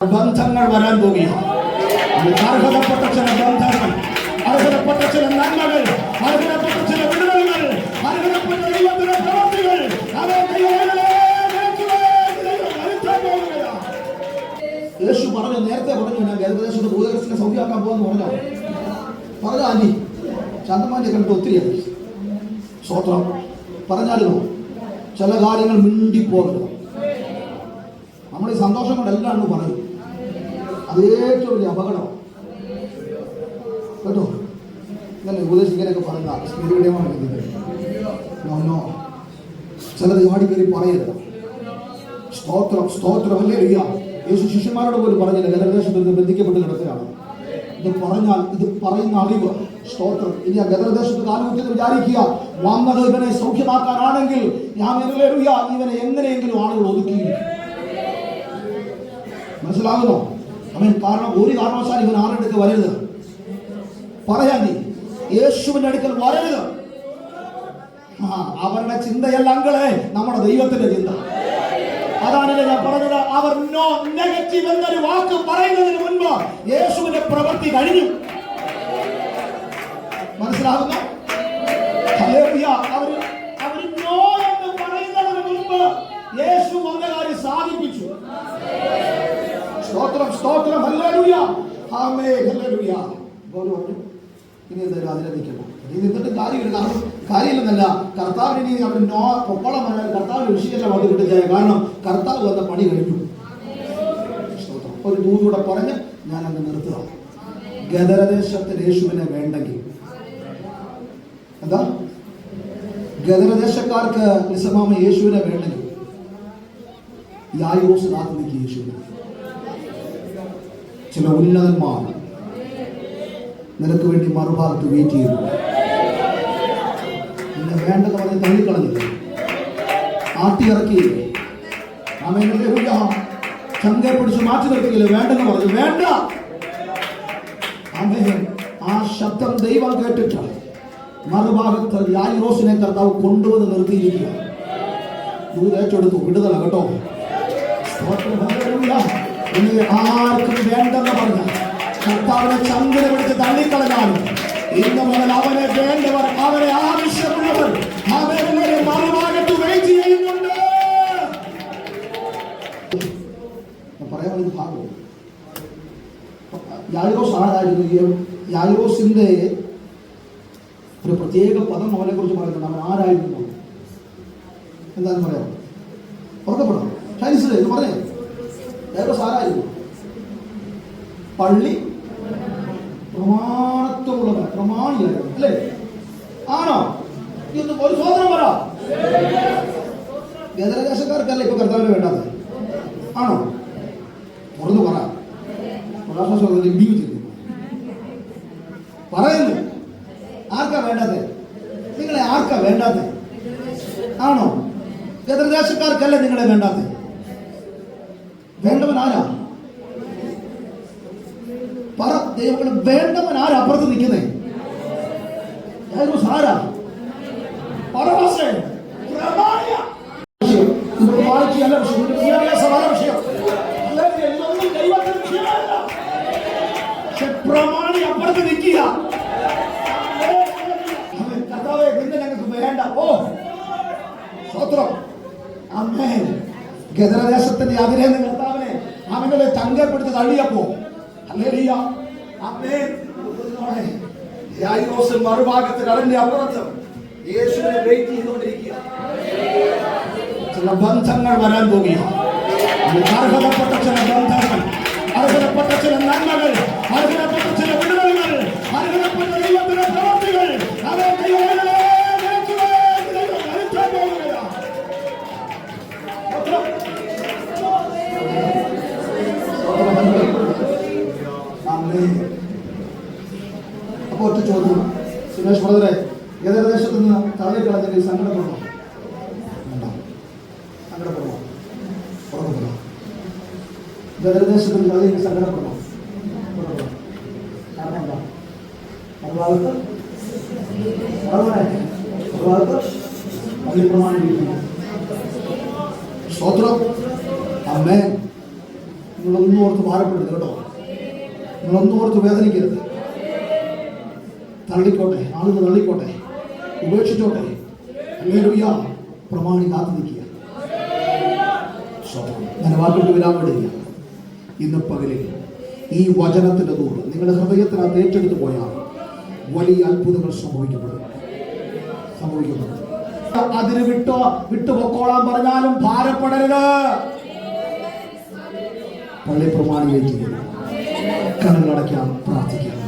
ബന്ധങ്ങൾ വരാൻ അർഹതപ്പെട്ട ചില ബന്ധങ്ങൾ അർഹതപ്പെട്ട ചില നന്മകൾ അർഹതപ്പെട്ട ചില വിടുതലുകൾ അർഹതപ്പെട്ട ദൈവത്തിന്റെ ദൈവം യേശു പറഞ്ഞു നേരത്തെ പറഞ്ഞു ഞാൻ ഗർഭദേശത്ത് ഭൂതകൃഷ്ണനെ സൗഖ്യമാക്കാൻ പോകുന്നു പറഞ്ഞു പറഞ്ഞ ആന്റി? ശാന്തമാന്റെ കണ്ടിട്ട് ഒത്തിരിയായി സ്വത്രം ചില കാര്യങ്ങൾ മിണ്ടിപ്പോകരുത്. നമ്മൾ ഈ സന്തോഷം കൊണ്ട് എല്ലാം പറയും. അത് ഏറ്റവും വലിയ അപകടം. കേട്ടോ? ഇങ്ങനെ ഉപദേശിക്കാനൊക്കെ സ്മീഡിയമാണ് നോ ചിലത് ചാടി കയറി പറയരുത്. സ്തോത്രം സ്തോത്രം അല്ലേ അറിയാം യേശു ശിഷ്യന്മാരോട് പോലും പറഞ്ഞില്ല ഗതദേശത്ത് ബന്ധിക്കപ്പെട്ട് കിടക്കുകയാണ്. ഇത് പറഞ്ഞാൽ ഇത് പറയുന്ന അറിവ് സ്തോത്രം. ഇനി ആ ഗതദേശത്ത് കാലുകുത്തി വിചാരിക്കുക വന്നത് ഇവനെ സൗഖ്യമാക്കാനാണെങ്കിൽ ഞാൻ ഇവനെ എങ്ങനെയെങ്കിലും ആളുകൾ ഒതുക്കിയിരിക്കും. മനസ്സിലാകുന്നോ? അവൻ കാരണം ഒരു കാരണവശാലും ഇവൻ ആരുടെ അടുക്കൽ വരരുത്. പറയാൻ നീ. യേശുവിന്റെ അടുക്കൽ വരരുത്. ആ, അവരുടെ ചിന്തയല്ല അങ്കളെ നമ്മുടെ ദൈവത്തിന്റെ ചിന്ത. അതാണല്ലേ ഞാൻ പറഞ്ഞത്? അവർ നോ നെഗറ്റീവ് എന്നൊരു വാക്ക് പറയുന്നതിന് മുൻപ് യേശുവിന്റെ പ്രവൃത്തി കഴിഞ്ഞു. മനസ്സിലാകുന്നു. അവർ അവർ നോ എന്ന് പറയുന്നതിന് മുൻപ് യേശു വന്ന കാര്യം സാധിപ്പിച്ചു. സ്തോത്രം സ്തോത്രം ഹല്ലേലൂയ. Amen hallelujah. ഗൗരവം ഇനി എന്തായാലും അതിനെ നിൽക്കണം ഇനി നിന്നിട്ട് കാര്യമില്ല കാരണം കാര്യമില്ലെന്നല്ല. കർത്താവിന് ഇനി അവിടെ നോ പൊക്കോളം വന്നാൽ കർത്താവിന് വിഷയമല്ല വന്ന് കിട്ടുക കാരണം കർത്താവ് വന്ന പണി കഴിഞ്ഞു. സ്തോത്രം. ഒരു ദൂതൂടെ പറഞ്ഞ് ഞാൻ അങ്ങ് നിർത്തുക. ഗദരദേശത്തിൽ യേശുവിനെ വേണ്ടെങ്കിൽ. എന്താ? ഗദരദേശക്കാർക്ക് നിസമാമ യേശുവിനെ വേണ്ടെങ്കിൽ. യായോസ് നിൽക്കുക യേശുവിനെ? ചില ഉന്നതന്മാർ നിനക്ക് വേണ്ടി മറുഭാഗത്ത് വെയിറ്റ് ചെയ്യുന്നു നിന്നെ വേണ്ടെന്ന് പറഞ്ഞ് തള്ളിക്കളഞ്ഞില്ല. ആട്ടിയിറക്കി ചങ്കെ പിടിച്ച് മാറ്റി നിർത്തിയില്ല വേണ്ടെന്ന് പറഞ്ഞു. വേണ്ട. അമേൻ ആ ശബ്ദം ദൈവം കേട്ടിട്ട് മറുഭാഗത്ത് യായിറോസിനെ കർത്താവ് കൊണ്ടുവന്ന് നിർത്തിയിരിക്കുക ഏറ്റെടുത്തു. വിടുതല കേട്ടോ. ഇനി ആർക്കും വേണ്ടെന്ന് പറഞ്ഞ കർത്താവിനെ ചന്ദ്ര പിടിച്ച് തള്ളിക്കളഞ്ഞാലും ഇന്ന് മുതൽ അവനെ വേണ്ടവർ അവരെ ആവശ്യമുള്ളവർ അവരുടെ മറുഭാഗത്ത് വെയിറ്റ് ചെയ്യുന്നുണ്ട്. വേണ്ടി ഭാഗം യായിറോസ് ആരായിരുന്നു ഈ യായിറോസിന്റെ ഒരു പ്രത്യേക പദം അവനെ കുറിച്ച് പറയുന്നുണ്ട്. അവൻ ആരായിരുന്നു? എന്താണെന്ന് പറയാം ഉറക്കപ്പെടാം ചൈനീസിലെ എന്ന് പറഞ്ഞേ സാരായിരുന്നു. പള്ളി പ്രമാണത്വമുള്ളവൻ പ്രമാണിയായിരുന്നു അല്ലേ? ആണോ? ഇന്ന് ഒരു സോദരം പറ. ഗതരദേശക്കാർക്കല്ല ഇപ്പൊ കർത്താവിന് വേണ്ടത്. ആണോ? തുറന്നു പറ. പ്രകാശം ജീവിച്ചിരുന്നു പറയുന്നു. ആർക്കാ വേണ്ടത്? നിങ്ങളെ ആർക്കാ വേണ്ടത്? ആണോ? ഗതരദേശക്കാർക്കല്ല നിങ്ങളെ വേണ്ടത്? വേണ്ടവൻ ആരാ പറ ദൈവങ്ങൾ വേണ്ടവൻ ആരാ അപ്പുറത്ത് നിൽക്കുന്നേ? ആരാ ദൈവത്തിന്റെ വിഷയമല്ല പക്ഷെ പ്രമാണി അപ്പുറത്ത് നിൽക്കുക കർത്താവേ നിന്നെ ഞങ്ങൾക്ക് വേണ്ട. ഓ സ്വത്രം അമ്മേ ഗദരദേശത്തിന്റെ അതിരെ അവനെ ചങ്കപ്പെടുത്തി തള്ളിയപ്പോ യായിറോസ് മറുഭാഗത്തിൽ അതിന്റെ അപ്പുറത്ത്. യേശുവിനെ വെയിറ്റ് ചെയ്തുകൊണ്ടിരിക്കുക. ചില ബന്ധങ്ങൾ വരാൻ പോകുക അർഹതപ്പെട്ട ചില ബന്ധങ്ങൾ അർഹതപ്പെട്ട ചില നന്മകൾ അർഹതപ്പെട്ട ചില വിടുതലുകൾ ആമേൻ. അപ്പോൾ ഒറ്റ ചോദ്യം. സുരേഷ് ബ്രദറെ ഏകദേശത്ത് നിന്ന് തള്ളിക്കളഞ്ഞെങ്കിൽ സങ്കടപ്പെടണം. സങ്കടപ്പെടണം? ഉറക്കപ്പെടണം ഗതദേശത്ത് നിന്ന് തള്ളിയെങ്കിൽ സങ്കടപ്പെടണം. കാരണം എന്താ? മറുഭാഗത്ത് മറുഭാഗത്ത് മറുഭാഗത്ത് പള്ളി പ്രമാണിക്കുന്നു സ്തോത്രം. അമ്മേ. നിങ്ങളൊന്നും ഓർത്ത് ഭാരപ്പെടരുത് കേട്ടോ. നിങ്ങളൊന്നും ഓർത്ത് വേദനിക്കരുത്. തള്ളിക്കോട്ടെ ആളുകൾ തള്ളിക്കോട്ടെ ഉപേക്ഷിച്ചോട്ടെ. ഹല്ലേലൂയ പ്രമാണി കാത്തു നിൽക്കുക. ഞാൻ വാക്കിട്ട് വിരാൻ ഇന്ന് പകലിൽ ഈ വചനത്തിന്റെ ദൂരം നിങ്ങളുടെ ഹൃദയത്തിനകത്ത് ഏറ്റെടുത്ത് പോയാൽ വലിയ അത്ഭുതങ്ങൾ സംഭവിക്കപ്പെടും. സംഭവിക്കപ്പെടും. അതിന് വിട്ടോ വിട്ടു പൊക്കോളാൻ പറഞ്ഞാലും ഭാരപ്പെടരുത്. പള്ളി പ്രമാണിയെ ചെയ്യുന്നു കണ്ണുകളടയ്ക്കാം പ്രാർത്ഥിക്കാം.